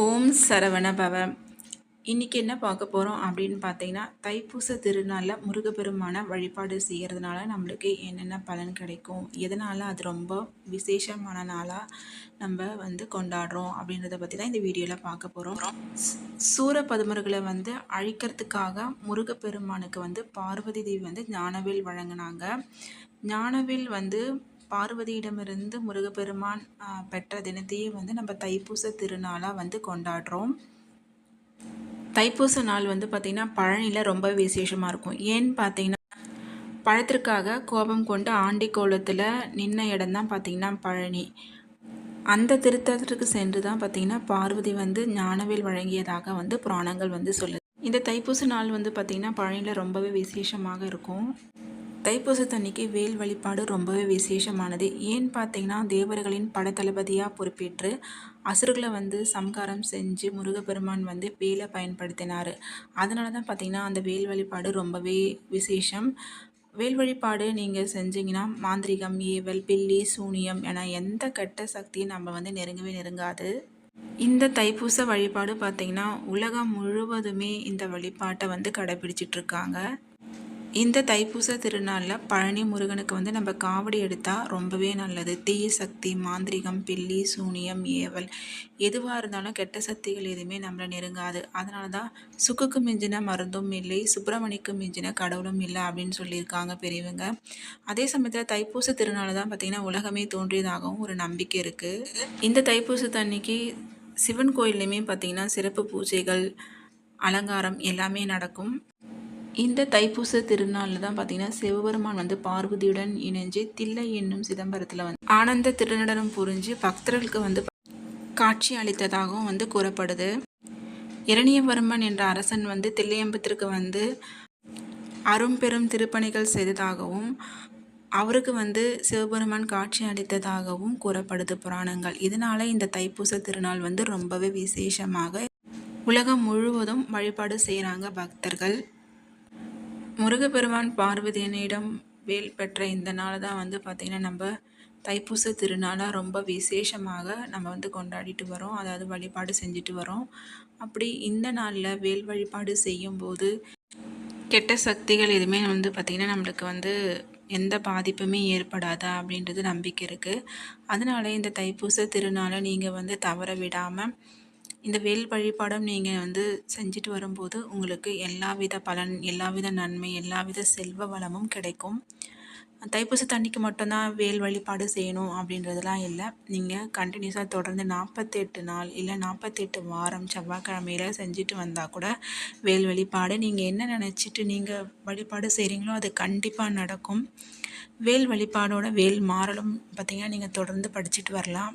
ஓம் சரவண பவ இன்றைக்கி என்ன பார்க்க போகிறோம் அப்படின்னு பார்த்தீங்கன்னா தைப்பூச திருநாளில் முருகப்பெருமான வழிபாடு செய்கிறதுனால நம்மளுக்கு என்னென்ன பலன் கிடைக்கும்? எதனால் அது ரொம்ப விசேஷமான நாளாக நம்ம வந்து கொண்டாடுறோம் அப்படின்றத பற்றி தான் இந்த வீடியோவில் பார்க்க போகிறோம் சூர பதுமர்களை வந்து அழிக்கிறதுக்காக முருகப்பெருமானுக்கு வந்து பார்வதி தேவி வந்து ஞானவேல் வழங்கினாங்க. ஞானவேல் வந்து பார்வதியிடமிருந்து முருகப்பெருமான் பெற்ற தினத்தையே வந்து நம்ம தைப்பூச திருநாளாக வந்து கொண்டாடுறோம். தைப்பூச நாள் வந்து பார்த்திங்கன்னா பழனியில் ரொம்ப விசேஷமாக இருக்கும். ஏன்னு பார்த்தீங்கன்னா பழத்திற்காக கோபம் கொண்டு ஆண்டி கோலத்தில் நின்ன இடம் தான் பார்த்திங்கன்னா பழனி. அந்த திருத்தலத்திற்கு சென்று தான் பார்த்திங்கன்னா பார்வதி வந்து ஞானவேல் வழங்கியதாக வந்து புராணங்கள் வந்து சொல்லுது. இந்த தைப்பூச நாள் வந்து பார்த்திங்கன்னா பழனியில் ரொம்பவே விசேஷமாக இருக்கும். தைப்பூசத்தன்னைக்கு வேல் வழிபாடு ரொம்பவே விசேஷமானது. ஏன்னு பார்த்தீங்கன்னா தேவர்களின் படத்தளபதியாக பொறுப்பேற்று அசுர்களை வந்து சம்காரம் செஞ்சு முருகப்பெருமான் வந்து வேலை பயன்படுத்தினார். அதனால தான் பார்த்திங்கன்னா அந்த வேல் வழிபாடு ரொம்பவே விசேஷம். வேல் வழிபாடு நீங்கள் செஞ்சீங்கன்னா மாந்திரிகம் ஏவல் பில்லி சூனியம் என எந்த கெட்ட சக்தியும் நம்ம வந்து நெருங்கவே நெருங்காது. இந்த தைப்பூச வழிபாடு பார்த்திங்கன்னா உலகம் முழுவதுமே இந்த வழிபாட்டை வந்து கடைபிடிச்சிட்ருக்காங்க இந்த தைப்பூச திருநாளில் பழனி முருகனுக்கு வந்து நம்ம காவடி எடுத்தால் ரொம்பவே நல்லது. தீய சக்தி மாந்திரிகம் பில்லி சூனியம் ஏவல். எதுவாக இருந்தாலும் கெட்ட சக்திகள் எதுவுமே நம்மளை நெருங்காது. அதனால தான் சுக்குக்கு மிஞ்சின மருந்தும் இல்லை சுப்பிரமணிக்கு மிஞ்சின கடவுளும் இல்லை அப்படின்னு சொல்லியிருக்காங்க பெரியவங்க. அதே சமயத்தில் தைப்பூச திருநாள் தான் பார்த்திங்கன்னா உலகமே தோன்றியதாகவும் ஒரு நம்பிக்கை இருக்குது இந்த தைப்பூசத்தன்னைக்கு சிவன் கோயில்லையுமே பார்த்திங்கன்னா சிறப்பு பூஜைகள் அலங்காரம் எல்லாமே நடக்கும். இந்த தைப்பூச திருநாளில் தான் பார்த்தீங்கன்னா சிவபெருமான் வந்து பார்வதியுடன் இணைஞ்சு தில்லை என்னும் சிதம்பரத்தில் வந்து ஆனந்த திருநடனம் புரிஞ்சு பக்தர்களுக்கு வந்து காட்சி அளித்ததாகவும் வந்து கூறப்படுது. இரணியவர்மன் என்ற அரசன் வந்து தில்லையம்பத்திற்கு வந்து அரும்பெரும் திருப்பணிகள் செய்ததாகவும் அவருக்கு வந்து சிவபெருமான் காட்சி அளித்ததாகவும் கூறப்படுது புராணங்கள். இதனால் இந்த தைப்பூச திருநாள் வந்து ரொம்பவே விசேஷமாக உலகம் முழுவதும் வழிபாடு செய்கிறாங்க பக்தர்கள். முருகப்பெருமான் பார்வதியனிடம் வேல் பெற்ற இந்த நாள் தான் வந்து பார்த்திங்கன்னா நம்ம தைப்பூச திருநாளாக ரொம்ப விசேஷமாக நம்ம வந்து கொண்டாடிட்டு வரோம். அதாவது வழிபாடு செஞ்சுட்டு வரோம். அப்படி இந்த நாளில் வேல் வழிபாடு செய்யும்போது கெட்ட சக்திகள் எதுவுமே வந்து பார்த்திங்கன்னா நம்மளுக்கு வந்து எந்த பாதிப்புமே ஏற்படாதா அப்படின்றது நம்பிக்கை இருக்குது அதனால இந்த தைப்பூச திருநாளை நீங்கள் வந்து தவற விடாமல் இந்த வேல் வழிபாடும் நீங்கள் வந்து செஞ்சுட்டு வரும்போது உங்களுக்கு எல்லாவித பலன் எல்லாவித நன்மை எல்லாவித செல்வ வளமும் கிடைக்கும். தைப்பூச தண்ணிக்கு மட்டும்தான் வேல் வழிபாடு செய்யணும் அப்படின்றதெல்லாம் இல்லை. நீங்கள் கண்டினியூஸாக தொடர்ந்து நாற்பத்தெட்டு நாள் இல்லை நாற்பத்தெட்டு வாரம் செவ்வாய்க்கிழமையில் செஞ்சுட்டு வந்தால் கூட வேல் வழிபாடு நீங்கள் என்ன நினச்சிட்டு நீங்கள் வழிபாடு செய்கிறீங்களோ அது கண்டிப்பாக நடக்கும். வேல் வழிபாடோட வேல் மாறலும் பார்த்திங்கன்னா நீங்கள் தொடர்ந்து படிச்சுட்டு வரலாம்.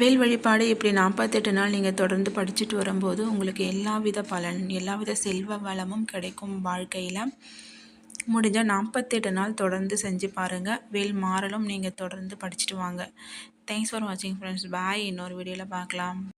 வேல் வழிபாடு இப்படி நாற்பத்தெட்டு நாள் நீங்கள் தொடர்ந்து படிச்சுட்டு வரும்போது உங்களுக்கு எல்லா வித பலன் எல்லா வித செல்வ வளமும் கிடைக்கும் வாழ்க்கையில். முடிஞ்சால் நாற்பத்தெட்டு நாள் தொடர்ந்து செஞ்சு பாருங்கள் வேல் மாறலும் நீங்கள் தொடர்ந்து படிச்சுட்டு வாங்க. தேங்க்ஸ் ஃபார் வாட்சிங் ஃப்ரெண்ட்ஸ் பாய் இன்னொரு வீடியோவில் பார்க்கலாம்.